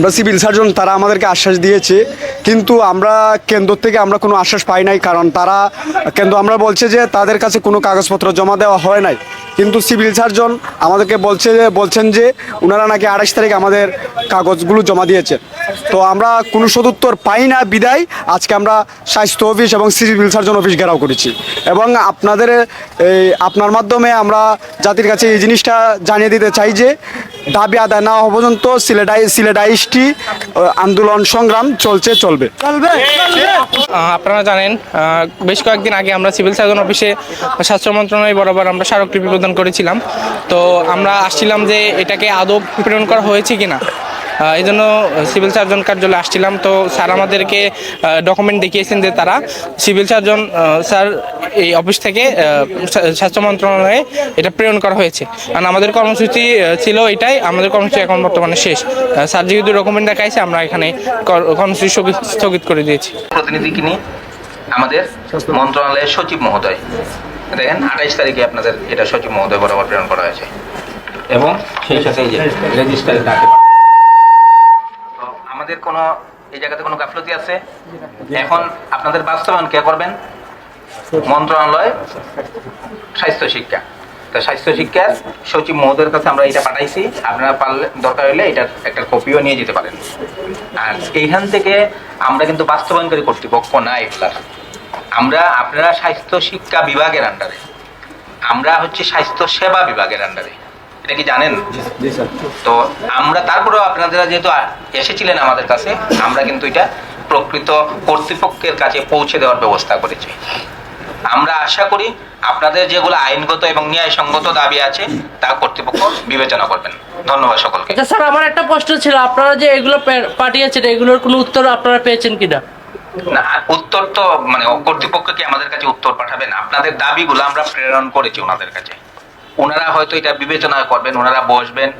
আমরা civil surgeon, তারা আমাদেরকে আশ্বাস দিয়েছে। কিন্তু আমরা কেন্দ্র থেকে আমরা কোনো আশ্বাস পাই নাই, কারণ তারা, কেন্দ্র আমরা বলছে যে তাদের কাছে কোনো কাগজপত্র জমা দেওয়া হয় নাই। কিন্তু সিভিল সার্জন আমাদেরকে বলছে বলছেন যে ওনারা নাকি আড়াইশ তারিখ আমাদের কাগজগুলো জমা দিয়েছে তো আমরা কোনো সদুত্তর পাই না বিদায়। আজকে আমরা স্বাস্থ্য অফিস এবং সিভিল সার্জন অফিস ঘেরাও করেছি। এবং আপনাদের এই আপনার মাধ্যমে আমরা জাতির কাছে এই জিনিসটা জানিয়ে দিতে চাই যে দাবি আদায় না হওয়া পর্যন্ত সিলেটাই সিলেটাইসটি আন্দোলন সংগ্রাম চলছে চলবে। আপনারা জানেন বেশ কয়েকদিন আগে আমরা সিভিল সার্জন অফিসে স্বাস্থ্য মন্ত্রণালয় বরাবর আমরা স্মারকলিপি প্রদান করেছিলাম। তো আমরা আসছিলাম যে এটাকে আদৌ প্রেরণ করা হয়েছে কিনা। এই জন্য সিভিল সার্জন কার্যালয়ে আসছিলাম। তো স্যার আমাদেরকে ডকুমেন্ট দেখিয়েছেন যে তারা সিভিল সার্জন স্যার এই অফিস থেকে স্বাস্থ্য মন্ত্রণালয়ে এটা প্রেরণ করা হয়েছে। কারণ আমাদের কর্মসূচি ছিল এটাই, আমাদের কর্মসূচি এখন বর্তমানে শেষ। স্যার যেহেতু ডকুমেন্ট দেখাইছে, আমরা এখানে কর- কর্মসূচি স্থগিত- করে দিয়েছি। প্রতিনিধিকে নিয়ে আমাদের মন্ত্রণালয়ের সচিব মহোদয়। দেখেন, আঠাইশ তারিখে আপনাদের এটা সচিব মহোদয় বরাবর প্রেরণ করা হয়েছে। এবং সেই সাথে রেজিস্টারে ডাকে আমাদের কোনো এই জায়গাতে কোনো গাফলতি আছে? এখন আপনাদের বাস্তবায়ন কে করবেন? মন্ত্রণালয় স্বাস্থ্য শিক্ষা। তা স্বাস্থ্য শিক্ষার সচিব মহোদয়ের কাছে আমরা এটা পাঠাইছি। আপনারা পারলে দরকার হলে এটার একটা কপিও নিয়ে যেতে পারেন। আর এইখান থেকে আমরা কিন্তু বাস্তবায়নকারী কর্তৃপক্ষ না এগুলার। আমরা আপনারা স্বাস্থ্য শিক্ষা বিভাগের আন্ডারে আমরা হচ্ছে স্বাস্থ্য সেবা বিভাগের আন্ডারে এটা কি জানেন? তো আমরা তারপরেও আপনারা যেহেতু এসেছিলেন আমাদের কাছে আমরা কিন্তু এটা প্রকৃত কর্তৃপক্ষের কাছে পৌঁছে দেওয়ার ব্যবস্থা করেছি। আমরা আশা করি আপনাদের যেগুলো আইনগত এবং ন্যায়সঙ্গত দাবি আছে তা কর্তৃপক্ষ বিবেচনা করবেন। ধন্যবাদ সকলকে। আচ্ছা স্যার আমার একটা প্রশ্ন ছিল আপনারা যে এগুলো পাঠিয়েছেন এগুলোর কোনো উত্তর আপনারা পেয়েছেন কিনা? না উত্তর তো মানে কর্তৃপক্ষ কি আমাদের কাছে উত্তর পাঠাবেন? আপনাদের দাবিগুলো আমরা প্রেরণ করেছি ওনাদের কাছে। ওনারা হয়তো এটা বিবেচনা করবেন ওনারা বসবেন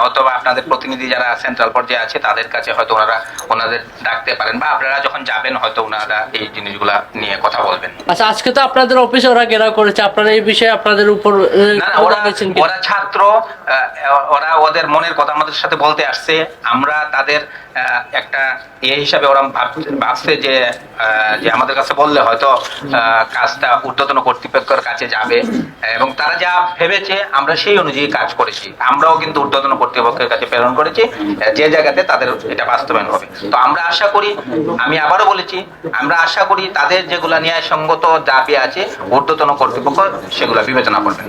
অথবা আপনাদের প্রতিনিধি যারা সেন্ট্রাল পর্যায়ে আছে তাদের কাছে হয়তো ওনারা ওনাদের ডাকতে পারেন বা আপনারা যখন যাবেন হয়তো ওনারা এই জিনিসগুলা নিয়ে কথা বলবেন। আচ্ছা আজকে তো আপনাদের অফিসে ওরা ঘেরাও করেছে আপনারা এই বিষয়ে আপনাদের উপর ওরা ছাত্র ওরা ওদের মনের কথা আমাদের সাথে বলতে আসছে। আমরা তাদের একটা ইয়ে হিসাবে ওরা ভাবছে যে আহ, যে আমাদের কাছে বললে হয়তো আহ, কাজটা ঊর্ধ্বতন কর্তৃপক্ষের কাছে যাবে। এবং তারা যা ভেবেছে, আমরা সেই অনুযায়ী কাজ করেছি। আমরাও কিন্তু ঊর্ধ্বতন কর্তৃপক্ষের কাছে প্রেরণ করেছি, যে জায়গাতে তাদের এটা বাস্তবায়ন হবে। তো আমরা আশা করি, আমি আবারও বলেছি, আমরা আশা করি তাদের যেগুলা ন্যায়সঙ্গত দাবি আছে, ঊর্ধ্বতন কর্তৃপক্ষ সেগুলো বিবেচনা করবেন